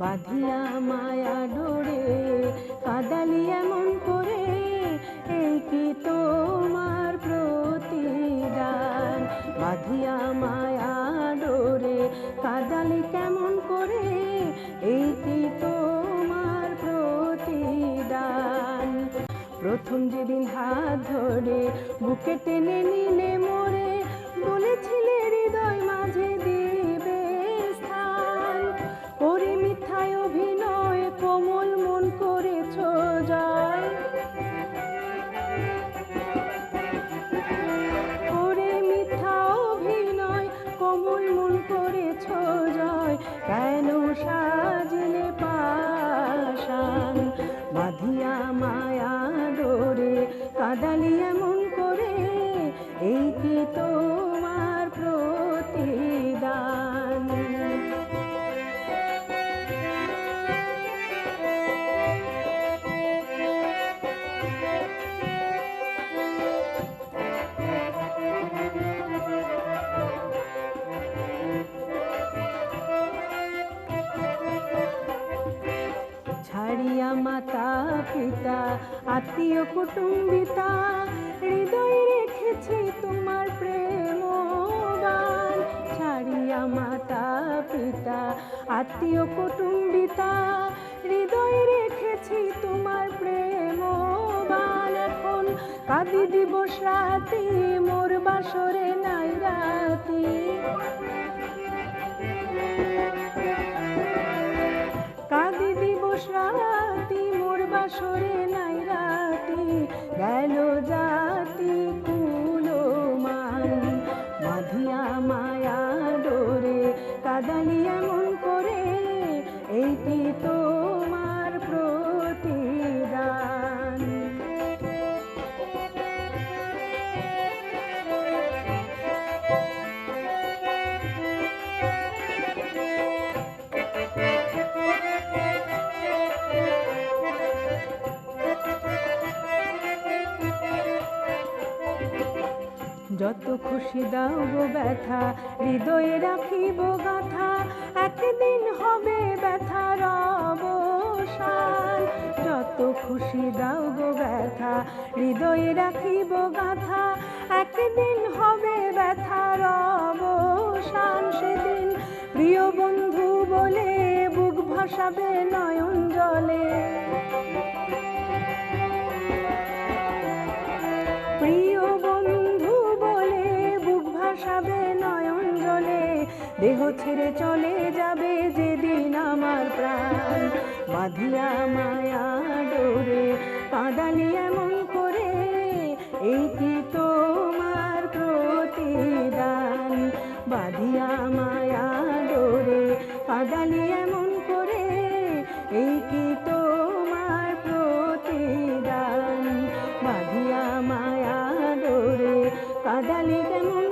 মায়া ডোরে কাদালি এমন করে এই কি তোমার প্রতিদান? বাঁধিয়া মায়া ডোরে, কাদালি কেমন করে এই কি তোমার প্রতিদান? প্রথম যেদিন হাত ধরে, বুকে টেনে নিলে মোরে, বলেছিলে কাদালি ছাড়িয়া মাতা, পিতা, আত্মীয়, কুটুম্বিতা, হৃদয় রেখেছি তোমার প্রেম ছাড়িয়া মাতা, পিতা, আত্মীয়, কুটুম্বিতা, হৃদয় রেখেছি তোমার প্রেম এখন কাদি দিবস রাতি, মোর বাসরে নাই রাতি। দিবস রাতি, মোর বাসরে নাই রাতি, গেল জাতি কুলো মান বাঁধিয়া মায়া ডোরে, কাদালি এমন করে এইটি তোমার যত খুশি দাও গো ব্যথা, হৃদয়ে রাখিব গাথা, একদিন হবে ব্যথার অবসান। যত খুশি দাও গো ব্যথা, হৃদয়ে রাখিব গাথা, একদিন হবে ব্যথার অবসান। সেদিন প্রিয় বন্ধু বলে, বুক ভাসাবে নয়ন জলে। দেহ ছেড়ে চলে যাবে যেদিন আমার প্রাণ। বাঁধিয়া মায়া ডোরে, কাঁদালি এমন করে, এই কি তোমার প্রতিদান? বাঁধিয়া মায়া ডোরে, কাঁদালি এমন করে, এই কি তোমার প্রতিদান? বাঁধিয়া মায়া ডোরে, কাদালি কেমন